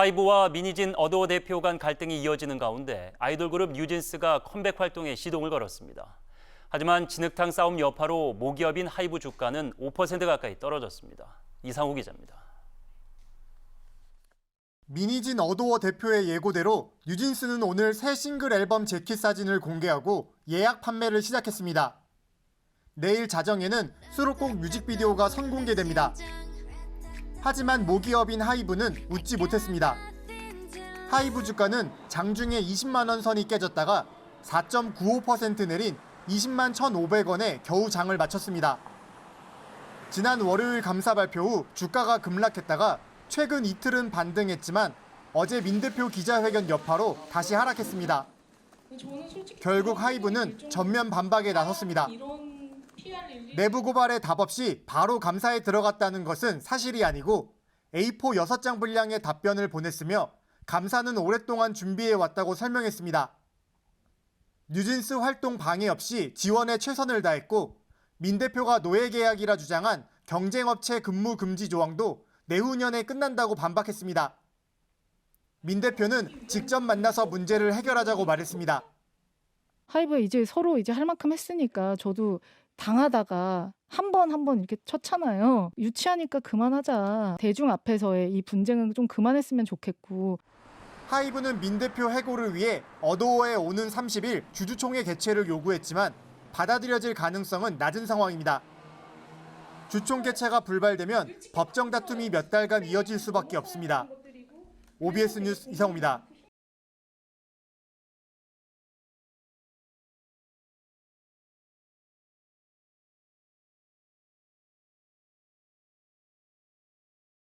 하이브와 미니진 어도어 대표 간 갈등이 이어지는 가운데 아이돌 그룹 뉴진스가 컴백 활동에 시동을 걸었습니다. 하지만 진흙탕 싸움 여파로 모기업인 하이브 주가는 5% 가까이 떨어졌습니다. 이상우 기자입니다. 미니진 어도어 대표의 예고대로 뉴진스는 오늘 새 싱글 앨범 재킷 사진을 공개하고 예약 판매를 시작했습니다. 내일 자정에는 수록곡 뮤직비디오가 선공개됩니다. 하지만 모기업인 하이브는 웃지 못했습니다. 하이브 주가는 장중에 20만 원 선이 깨졌다가 4.95% 내린 20만 1,500원에 겨우 장을 마쳤습니다. 지난 월요일 감사 발표 후 주가가 급락했다가 최근 이틀은 반등했지만 어제 민 대표 기자회견 여파로 다시 하락했습니다. 결국 하이브는 전면 반박에 나섰습니다. 내부 고발에 답 없이 바로 감사에 들어갔다는 것은 사실이 아니고 A4 6장 분량의 답변을 보냈으며 감사는 오랫동안 준비해 왔다고 설명했습니다. 뉴진스 활동 방해 없이 지원에 최선을 다했고 민 대표가 노예 계약이라 주장한 경쟁업체 근무 금지 조항도 내후년에 끝난다고 반박했습니다. 민 대표는 직접 만나서 문제를 해결하자고 말했습니다. 하이브 이제 서로 이제 할 만큼 했으니까 저도 당하다가 한 번 한 번 이렇게 쳤잖아요. 유치하니까 그만하자. 대중 앞에서의 이 분쟁은 좀 그만했으면 좋겠고 하이브는 민 대표 해고를 위해 어도어에 오는 30일 주주총회 개최를 요구했지만 받아들여질 가능성은 낮은 상황입니다. 주총 개최가 불발되면 법정 다툼이 몇 달간 이어질 수밖에 없습니다. OBS 뉴스 이상호입니다.